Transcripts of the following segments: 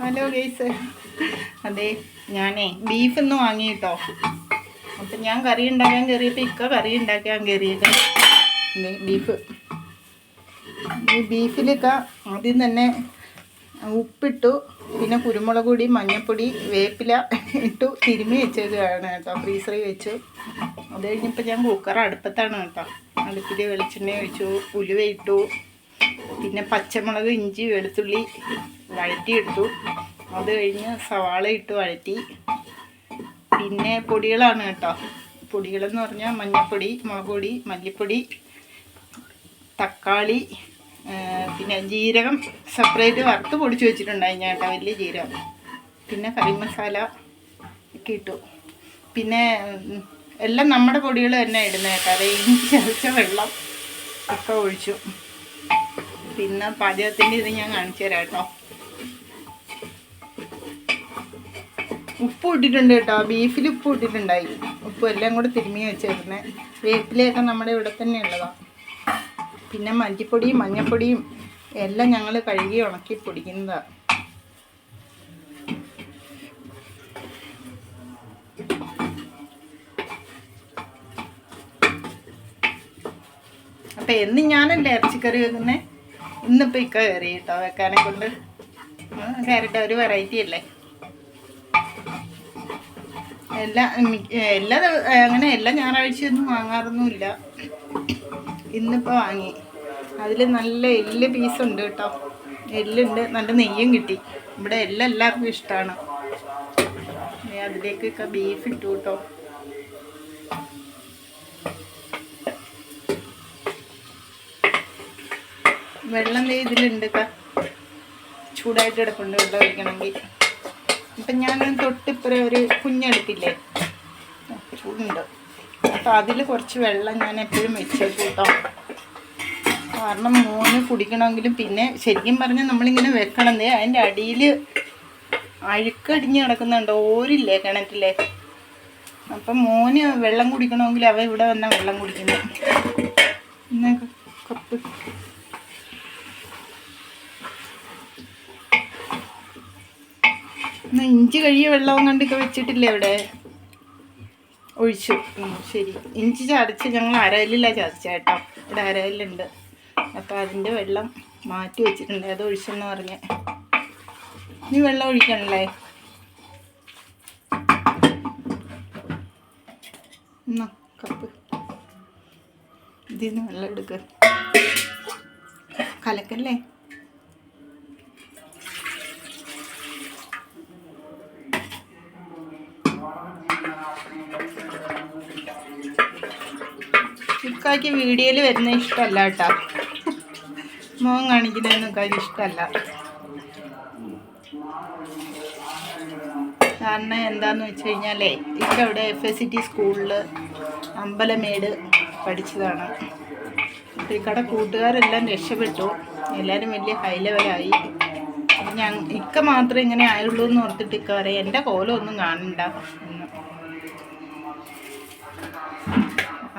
Hello guys. അതെ ഞാനേ beef വാങ്ങി കേട്ടോ അപ്പം ഞാൻ കറി ഉണ്ടാക്കാൻ കയറിയപ്പോൾ ഇക്ക കറി ഉണ്ടാക്കാൻ കയറിയത് ദേ ബീഫ് ഈ ബീഫിലൊക്കെ ആദ്യം തന്നെ ഉപ്പിട്ടു പിന്നെ കുരുമുളക് പൊടി മഞ്ഞൾപ്പൊടി വേപ്പില ഇട്ടു തിരുമ്മി വെച്ചതാണ് കേട്ടോ ഫ്രീസറിൽ വെച്ചു. അത് കഴിഞ്ഞപ്പോൾ ഞാൻ കുക്കർ അടുപ്പത്താണ് കേട്ടോ. അടുപ്പിൽ വെളിച്ചെണ്ണ ഒഴിച്ചു ഉലുവ ഇട്ടു പിന്നെ പച്ചമുളക് ഇഞ്ചി വെളുത്തുള്ളി വഴറ്റിയെടുത്തു. അത് കഴിഞ്ഞ് സവാള ഇട്ട് വഴറ്റി. പിന്നെ പൊടികളാണ് കേട്ടോ. പൊടികളെന്ന് പറഞ്ഞാൽ മഞ്ഞൾപ്പൊടി മുളക് പൊടി മല്ലിപ്പൊടി തക്കാളി പിന്നെ ജീരകം സെപ്പറേറ്റ് വറുത്ത് പൊടിച്ച് വെച്ചിട്ടുണ്ടായി ഞാൻ കേട്ടോ വലിയ ജീരകം. പിന്നെ കറി മസാല ഒക്കെ ഇട്ടു. പിന്നെ എല്ലാം നമ്മുടെ പൊടികൾ തന്നെ ഇടുന്നത് കേട്ടോ. അതായത് ചതച്ച വെള്ളം ഒക്കെ ഒഴിച്ചു. പിന്നെ പാചകത്തിന്റെ ഇത് ഞാൻ കാണിച്ചു തരാം കേട്ടോ. ഉപ്പ് ഇട്ടിട്ടുണ്ട് കേട്ടോ. ബീഫിൽ ഉപ്പ് ഇട്ടിട്ടുണ്ടായി. ഉപ്പ് എല്ലാം കൂടെ തിരുമ്മി വെച്ചേക്കുന്നത് വേപ്പിലയൊക്കെ നമ്മുടെ ഇവിടെ തന്നെ ഉള്ളതാണ് പിന്നെ മല്ലിപ്പൊടിയും മഞ്ഞൾപ്പൊടിയും എല്ലാം ഞങ്ങൾ കഴുകി ഉണക്കി പൊടിക്കുന്നതാണ് അപ്പം എന്ന് ഞാനല്ലേ ഇറച്ചിക്കറി വെക്കുന്നേ? ഇന്നിപ്പോ ഇക്ക കയറി കേട്ടോ വെക്കാനെ കൊണ്ട്. കയറിട്ട ഒരു വെറൈറ്റി അല്ലേ? എല്ലാ എല്ലാ അങ്ങനെ എല്ലാ ഞായറാഴ്ചയൊന്നും വാങ്ങാറൊന്നുമില്ല. ഇന്നിപ്പോൾ വാങ്ങി. അതിൽ നല്ല എല്ല് പീസുണ്ട് കേട്ടോ. എല്ലുണ്ട്. നല്ല നെയ്യും കിട്ടി. ഇവിടെ എല്ലാം എല്ലാവർക്കും ഇഷ്ടമാണ് അതിലേക്കൊക്കെ ബീഫ് ഇട്ടു കേട്ടോ. വെള്ളം ഇതിലുണ്ട് ചൂടായിട്ട് കിടപ്പുണ്ട് വെള്ളം ഒഴിക്കണമെങ്കിൽ. ഇപ്പം ഞാൻ തൊട്ടിപ്പുറം ഒരു കുഞ്ഞെടുത്തില്ലേ? ചൂടുണ്ട്. അപ്പം അതിൽ കുറച്ച് വെള്ളം ഞാൻ എപ്പോഴും വെച്ചേക്കും കേട്ടോ കാരണം മോന് കുടിക്കണമെങ്കിലും പിന്നെ ശരിക്കും പറഞ്ഞാൽ നമ്മളിങ്ങനെ വെക്കണതേ അതിന്റെ അടിയിൽ അഴുക്കടിഞ്ഞ് കിടക്കുന്നുണ്ട്. ഓരില്ലേ കിണറ്റിലെ? അപ്പം മോന് വെള്ളം കുടിക്കണമെങ്കിൽ അവ ഇവിടെ വന്ന വെള്ളം കുടിക്കുന്നു എന്നാ കപ്പ് ഇഞ്ചി കഴിയ വെള്ളവും കണ്ടൊക്കെ വെച്ചിട്ടില്ലേ ഇവിടെ? ഒഴിച്ചു. ശരി. ഇഞ്ചി ചതച്ച് ഞങ്ങൾ അരയിലില്ല ചതച്ച കേട്ടോ. ഇവിടെ അരയിലുണ്ട് അപ്പോൾ അതിന്റെ വെള്ളം മാറ്റി വെച്ചിട്ടുണ്ട്. അത് ഒഴിച്ചെന്ന് പറഞ്ഞ്. ഇനി വെള്ളം ഒഴിക്കണല്ലേ? എന്നാ കപ്പ്. ഇതിന്ന് വെള്ളം എടുക്ക. കലക്കല്ലേ? ഇക്കാക്ക് വീഡിയോയിൽ വരുന്ന ഇഷ്ടമല്ല കേട്ടോ. മോൻ കാണിക്കുന്നതൊന്നും ഇക്കാക്ക് ഇഷ്ടമല്ല. കാരണം എന്താന്ന് വെച്ച് കഴിഞ്ഞാലേ ഇക്ക ഇവിടെ എഫ് എസ് സി ടി സ്കൂളിൽ അമ്പലമേട് പഠിച്ചതാണ്. ഇക്കടെ കൂട്ടുകാരെല്ലാം രക്ഷപ്പെട്ടു. എല്ലാവരും വലിയ ഹൈ ലെവലായി ഞാൻ ഇക്ക മാത്രമേ ഇങ്ങനെ ആയുള്ളൂ എന്ന് ഓർത്തിട്ട് ഇക്ക പറയാം എന്റെ കോലമൊന്നും കാണണ്ട എന്ന്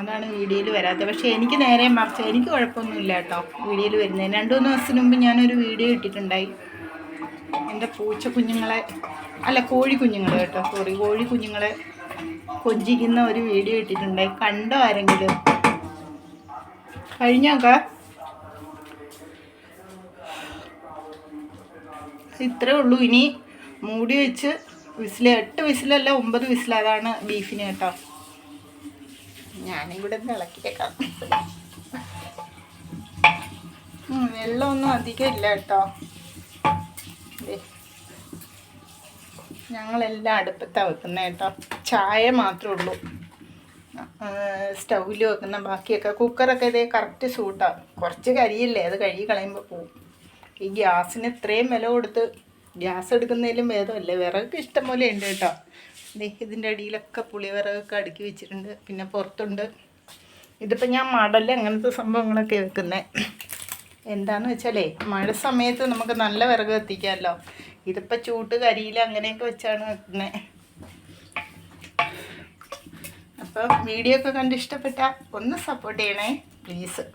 അതാണ് വീഡിയോയിൽ വരാത്തത്. പക്ഷേ എനിക്ക് നേരെ മറിച്ച് എനിക്ക് കുഴപ്പമൊന്നുമില്ല കേട്ടോ വീഡിയോയിൽ വരുന്നത് രണ്ട് മൂന്ന് ദിവസത്തിന് മുമ്പ് ഞാനൊരു വീഡിയോ ഇട്ടിട്ടുണ്ടായി. എന്റെ പൂച്ച കുഞ്ഞുങ്ങളെ അല്ല കോഴി കുഞ്ഞുങ്ങൾ കേട്ടോ. സോറി കോഴി കുഞ്ഞുങ്ങളെ കൊഞ്ചിക്കുന്ന ഒരു വീഡിയോ ഇട്ടിട്ടുണ്ടായി. കണ്ടോ ആരെങ്കിലും? കഴിഞ്ഞോക്ക ഇത്രേ ഉള്ളൂ. ഇനി മൂടി വെച്ച് വിസിൽ എട്ട് വിസിലല്ല ഒമ്പത് വിസിൽ ബീഫിന് കേട്ടോ. ഞാനും കൂടെ ഒന്ന് ഇളക്കിയേക്കാം വെള്ളമൊന്നും അധികം ഇല്ല കേട്ടോ. ഞങ്ങളെല്ലാം അടുപ്പത്താണ് വെക്കുന്നത് കേട്ടോ. ചായ മാത്രമേ ഉള്ളൂ. സ്റ്റൗവിൽ വെക്കുന്ന ബാക്കിയൊക്കെ. കുക്കറൊക്കെ ഇതേ കറക്റ്റ് സൂട്ടാണ് കുറച്ച് കരിയില്ലേ അത് കഴുകി കളയുമ്പോൾ പോവും. ഈ ഗ്യാസിന് ഇത്രയും വില കൊടുത്ത് ഗ്യാസ് എടുക്കുന്നതിലും ഭേദമല്ലേ? വിറകൊക്കെ ഇഷ്ടം പോലെ ഉണ്ട് കേട്ടോ. ഇതിന്റെ അടിയിലൊക്കെ പുളിവിറകൊക്കെ അടുക്കി വെച്ചിട്ടുണ്ട്. പിന്നെ പുറത്തുണ്ട്. ഇതിപ്പോൾ ഞാൻ മടൽ അങ്ങനത്തെ സംഭവങ്ങളൊക്കെ വെക്കുന്നത് എന്താന്ന് വെച്ചാലേ മഴ സമയത്ത് നമുക്ക് നല്ല വിറക് കത്തിക്കാമല്ലോ ഇതിപ്പോൾ ചൂട്ട് കരിയില അങ്ങനെയൊക്കെ വെച്ചാണ് വെക്കുന്നത് അപ്പം വീഡിയോ ഒക്കെ കണ്ട് ഇഷ്ടപ്പെട്ടാൽ ഒന്ന് സപ്പോർട്ട് ചെയ്യണേ പ്ലീസ്